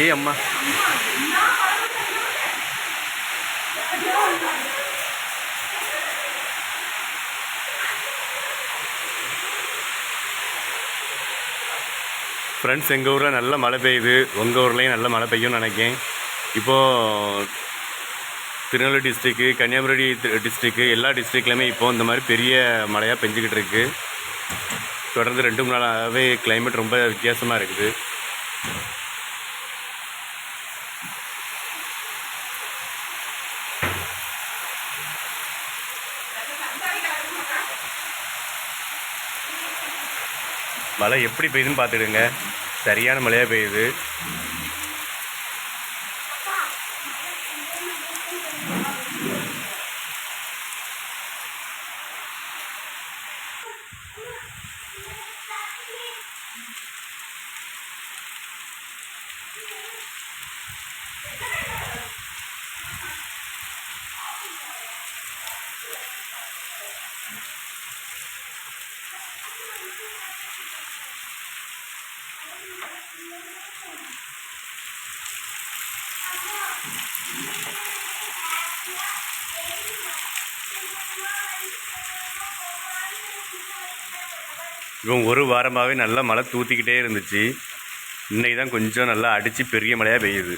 ஏ அம்மா. ஃப்ரெண்ட்ஸ் எங்கள் ஊரில் நல்ல மழை பெய்யுது. உங்கள் ஊர்லேயும் நல்ல மழை பெய்யும்னு நினைக்கேன். இப்போது திருநெல்வேலி டிஸ்ட்ரிக்கு கன்னியாகுமரி டிஸ்ட்ரிக்கு எல்லா டிஸ்ட்ரிக்ட்லையுமே இப்போது இந்த மாதிரி பெரிய மழையாக பெஞ்சிக்கிட்டு இருக்குது தொடர்ந்து ரெண்டு மூணு நாளாகவே கிளைமேட் ரொம்ப வித்தியாசமாக இருக்குது. மழை எப்படி பெய்யுதுன்னு பார்த்துடுங்க. சரியான மழையாக பெய்யுது. இவன் ஒரு வாரமாகவே நல்லா மழை தூத்திக்கிட்டே இருந்துச்சு. இன்னைக்கு தான் கொஞ்சம் நல்லா அடித்து பெரிய மழையாக பெய்யுது.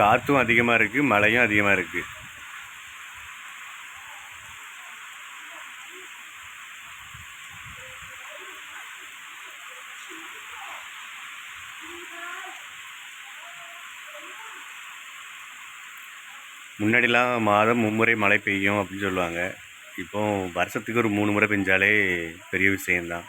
காற்றும் அதிகமாக இருக்குது மழையும் அதிகமாக இருக்குது முன்னாடிலாம் மாதம் மும்முறை மழை பெய்யும் அப்படின்னு சொல்லுவாங்க. இப்போ வருஷத்துக்கு ஒரு மூணு முறை பெஞ்சாலே பெரிய விஷயம்தான்.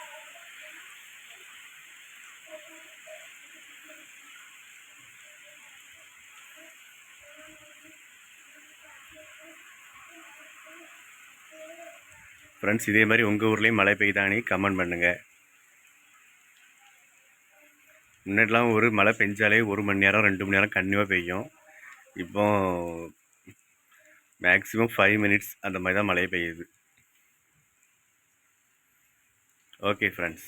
ஃப்ரெண்ட்ஸ் இதே மாதிரி உங்கள் ஊர்லேயும் மழை பெய்தானே கமெண்ட் பண்ணுங்கள் முன்னாடிலாம் ஒரு மழை பெஞ்சாலே ஒரு மணி நேரம் ரெண்டு மணி நேரம் கண்டிப்பாக பெய்யும். இப்போ மேக்ஸிமம் ஃபைவ் மினிட்ஸ் அந்த மாதிரி தான் மழை பெய்யுது. ஓகே ஃப்ரெண்ட்ஸ்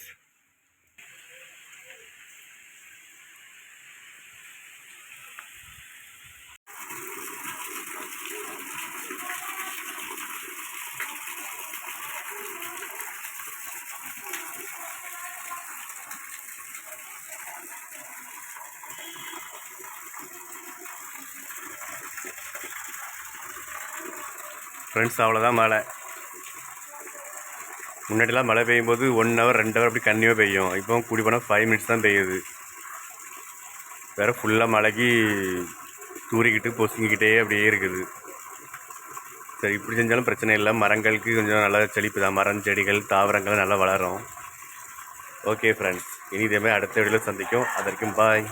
ஃப்ரெண்ட்ஸ் அவ்வளோதான் மழை. முன்னாடிலாம் மழை பெய்யும் போது ஒன் ஹவர் ரெண்டு ஹவர் அப்படி கண்டிப்பாக பெய்யும். இப்போ கூடி போனால் ஃபைவ் மினிட்ஸ் தான் பெய்யுது. வேறு ஃபுல்லாக மழைக்கு தூறிக்கிட்டு பொசுங்கிக்கிட்டே அப்படியே இருக்குது. சரி இப்படி செஞ்சாலும் பிரச்சனை இல்லை. மரங்களுக்கு கொஞ்சம் நல்லா செழிப்பு தான். மரம் செடிகள் தாவரங்கள் நல்லா வளரும். ஓகே ஃப்ரெண்ட்ஸ் இனி இதேமாதிரி அடுத்த வீடியோவில் சந்திக்கும். அதற்கும் பாய்